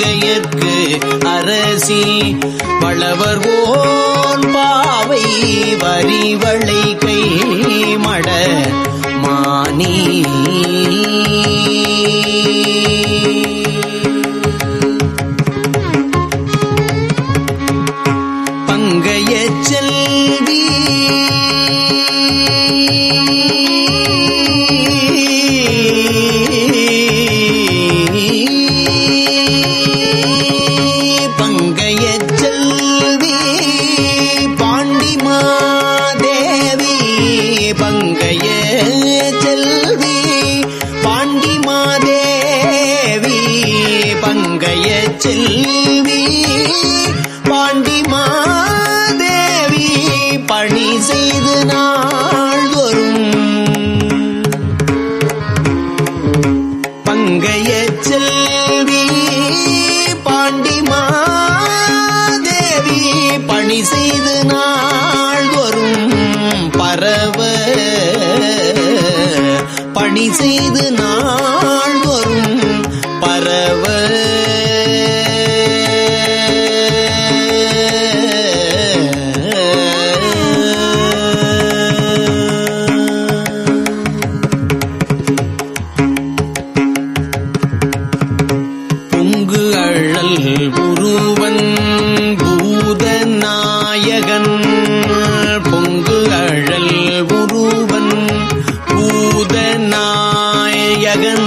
மங்கையர்க்கு அரசி வளவர் own பாவை வரிவளை கை மட மானி. நாயகன்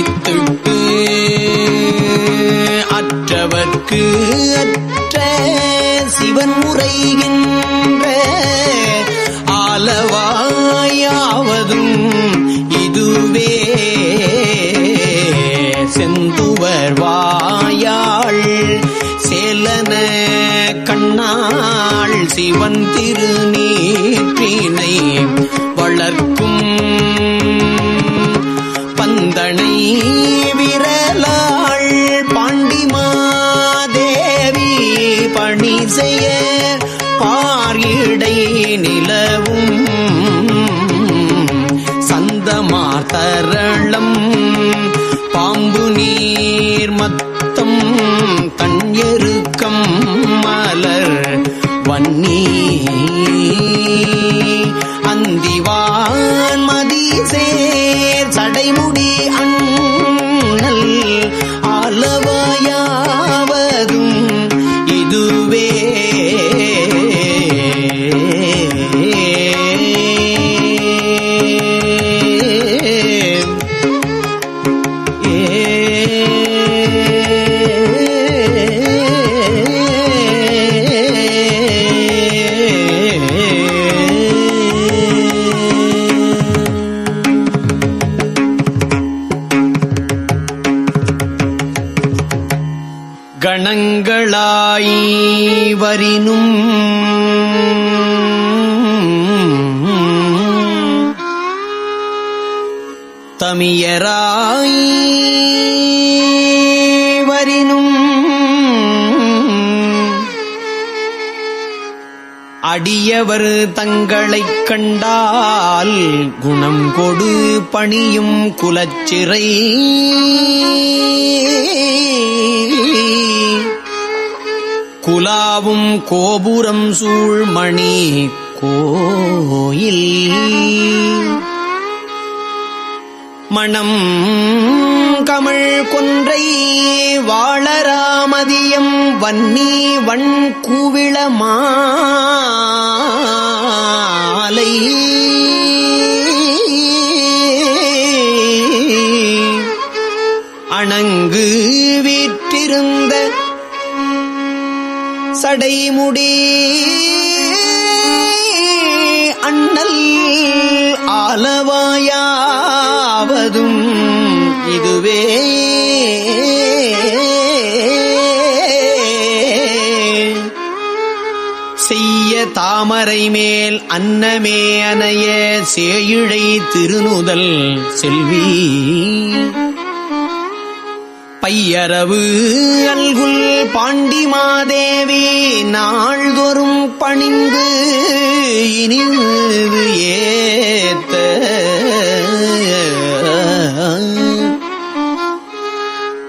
ஒழித்துட்டு அற்றவர்க்கு அற்ற சிவன் முறைகின்ற ஆலவாயாவதும் இதுவே. கண்டால் குணம் கொடு பணியும் குலச்சிறை. குலாவும் கோபுரம் சூழ்மணி கோயில். மணம் கமழ் கொன்றை வாழராமதியம் வன்னி வண் கூவிள சடைமுடி அண்ணல் ஆலவாயாவதும் இதுவே. செய்ய தாமரை மேல் அன்னமே அனைய சேயிழை திருநுதல் செல்வி. பையரவு அல்குல் பாண்டிமாதேவி நாள்தோறும் பணிந்து இனிவு ஏத்த.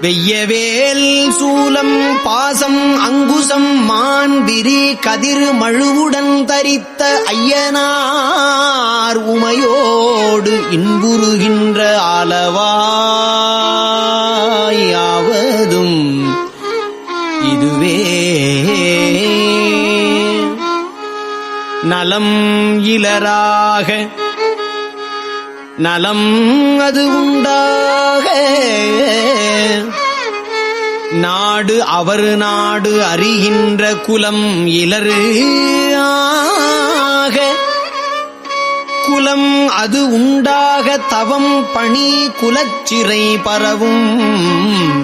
வெய்யவேல் சூலம் பாசம் அங்குசம் மான்பிரி கதிர் மழுவுடன் தரித்த ஐயனார் உமையோடு இன்புறுகின்ற அளவாய இதுவே நலம் இலராக நலம் அது உண்டாக. நாடு அவர் நாடு அறிகின்ற குலம் இலரு குலம் அது உண்டாக தவம் பணி குலச்சிறை பரவும்.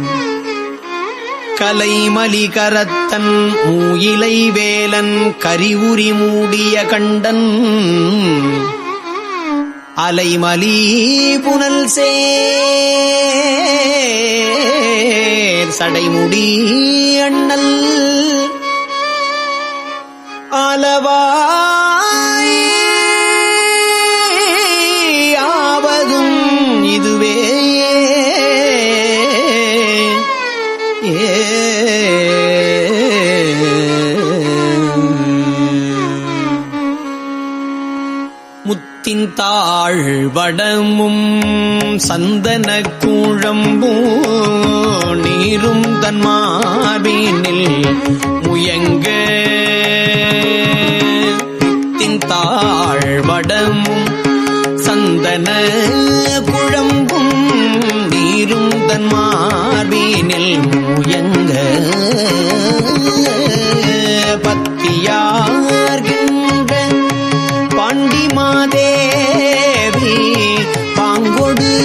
கலைமலி கரத்தன் மூயிலை வேலன் கரிவுரி மூடிய கண்டன். அலைமலி புனல் சடைமுடி அண்ணல். ஆலவாய் வடமும் சந்தன கூழம்பூ நீரும் தன்மார்பினில் முயங்க. முத்தின் வடமும் சந்தன குழம்பும் நீரும் தன்மார்பினில் முயங்க.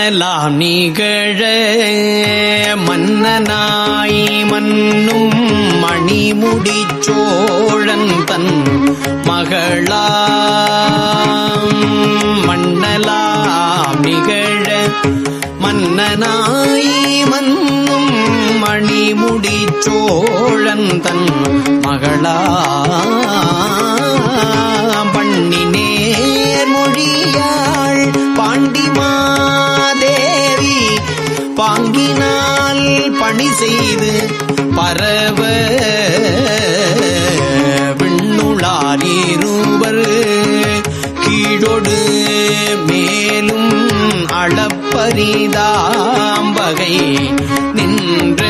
மன்னலாம் நிகழ மன்னனாய் மன்னும் மணிமுடி சோழன் தன் மகளா மன்னலாம் நிகழ மன்னனாய் மன்னும் மணிமுடி சோழன் தன் மகளா பண்ணி மொழியா செய்து பரவ விண்ணுளார் கீழொடு மேலும் அளப்பரிதாம்பகை நின்ற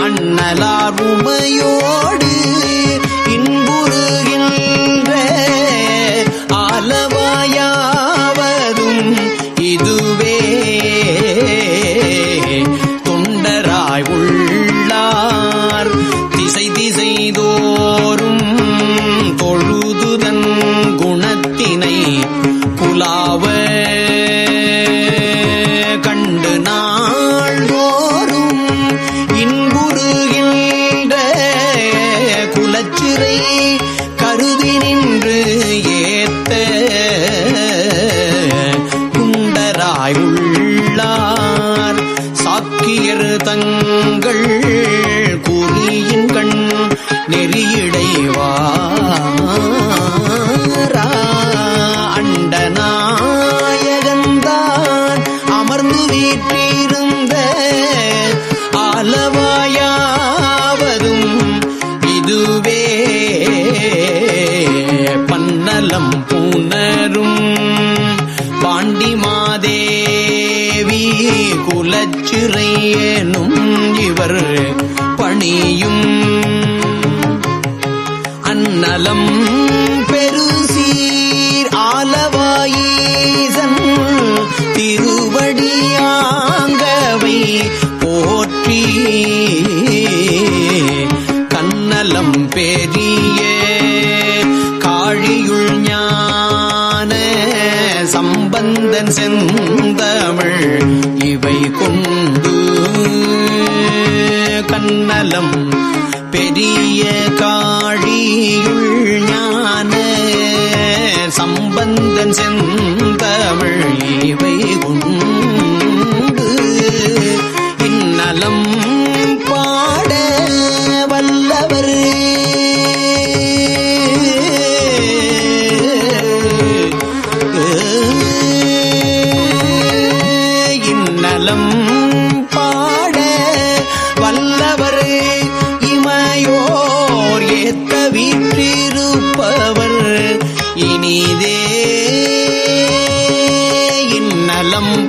அண்ணலார் ஏனும் இவர் பணியும். அன்னலம் பெருசீர் ஆலவாயீசன் திருவடியாங்கவை போற்றி. கண்ணலம் பெரிய காழியுள் ஞான சம்பந்தன் செந்தமிழ் கண்ணலம் பெரிய காழியுள் ஞான சம்பந்தன் செந்தமிழ் இவை.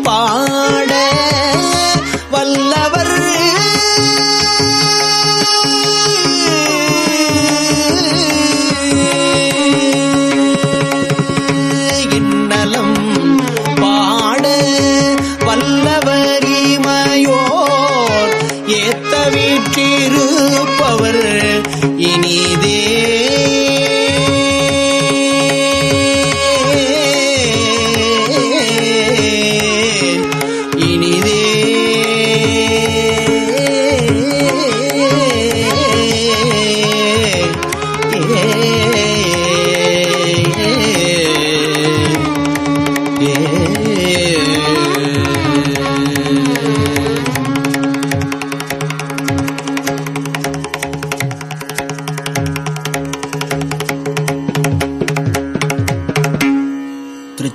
பாட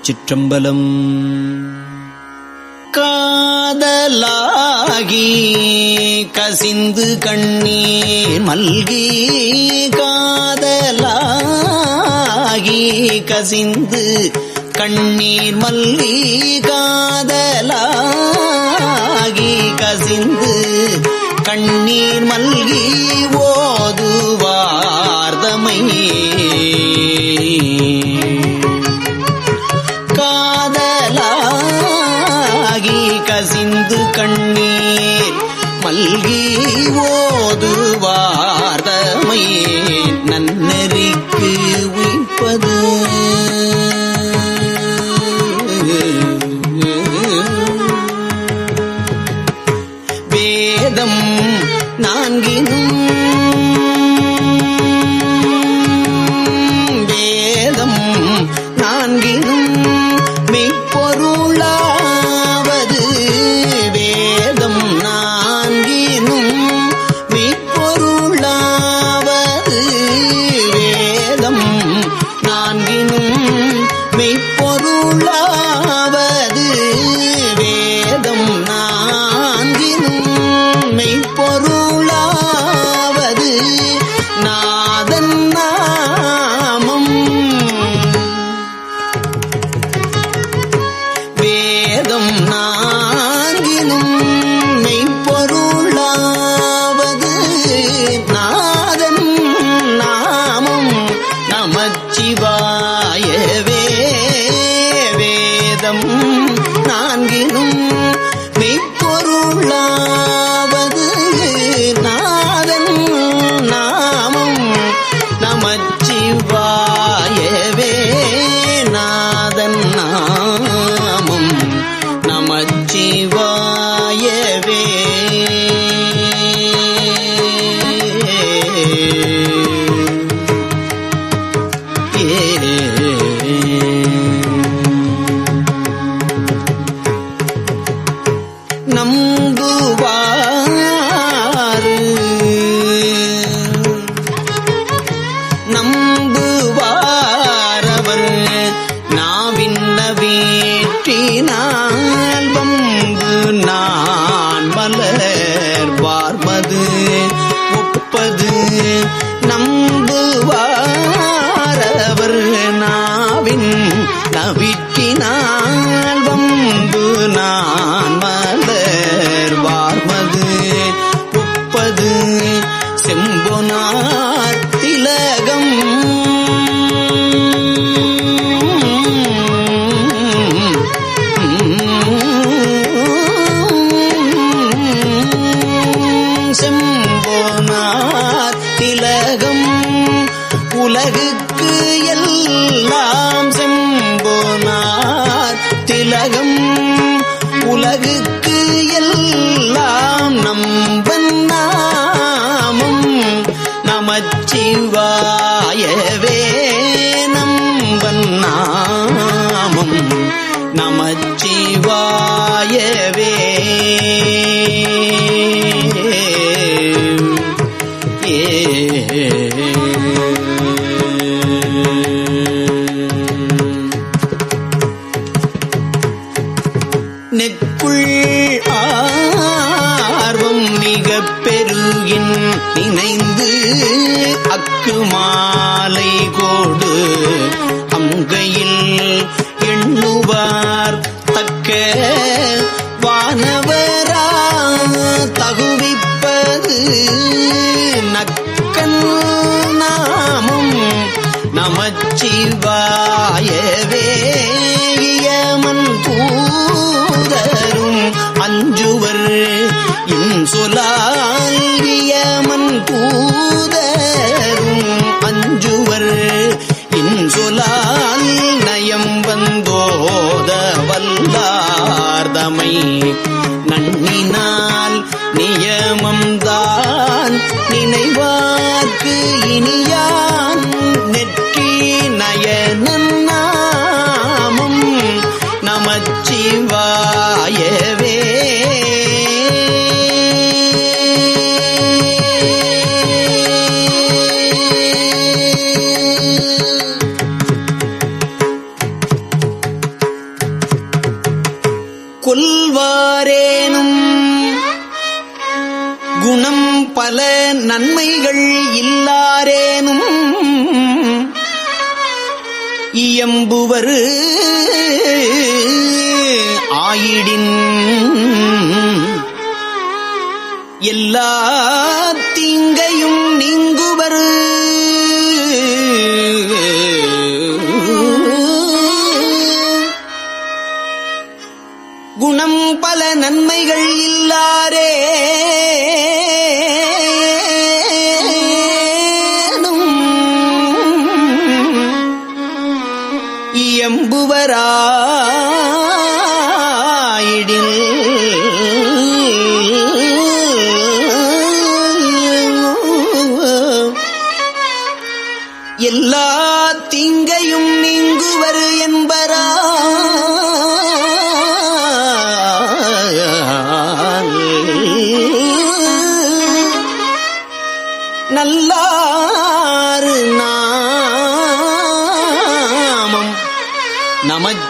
திருச்சிற்றம்பலம். காதலாகி கசிந்து கண்ணீர் மல்கி காதலாகி கசிந்து கண்ணீர் மல்லி காதலாகி கசிந்து கண்ணீர் மல்கி ஓதுவார்தமையே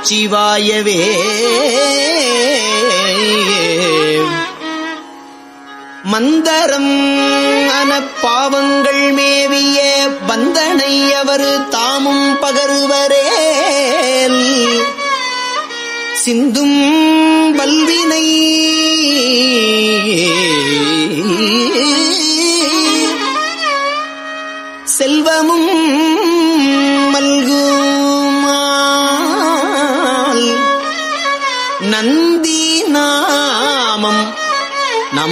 நமச்சிவாயவே மந்தரம் அன பாவங்கள் மேவிய பந்தனை அவர் தாமும் பகருவரே சிந்தும் வல்வினை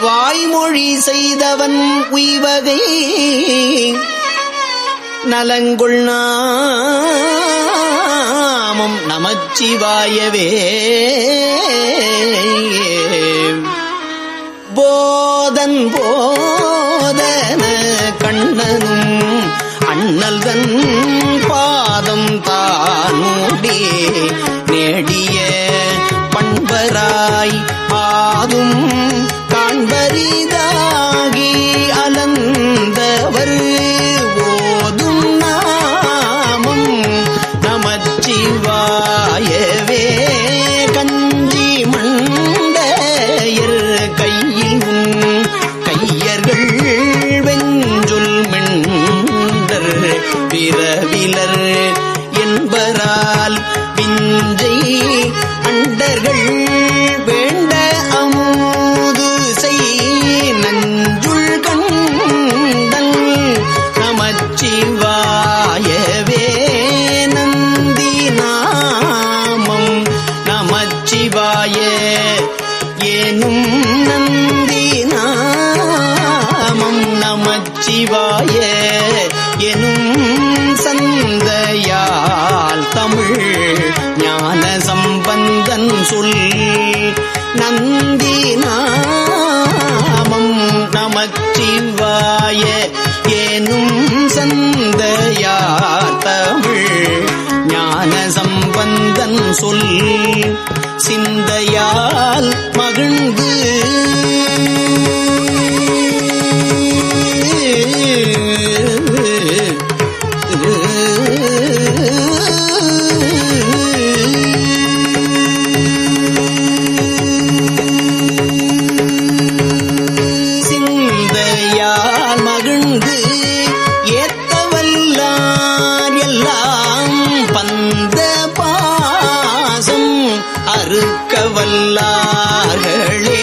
வாய்மொழி செய்தவன் உய்வகை. நலங்குள் நாமம் நமச்சிவாயவே. போதன் போதன கண்ணனும் அண்ணல்தன் பாதம் தானூடி நேடிய பண்பராய் ஆதும் காண்பரிதாகி நமச்சிவாய எனும் சந்தையால் தமிழ் ஞான சம்பந்தன் சொல் நந்தி நாமம் நமச்சிவாய எனும் சந்தையால் தமிழ் ஞான சம்பந்தன் சொல் சிந்தையால் மகிழ்ந்து அறுக்க வல்லார்களே.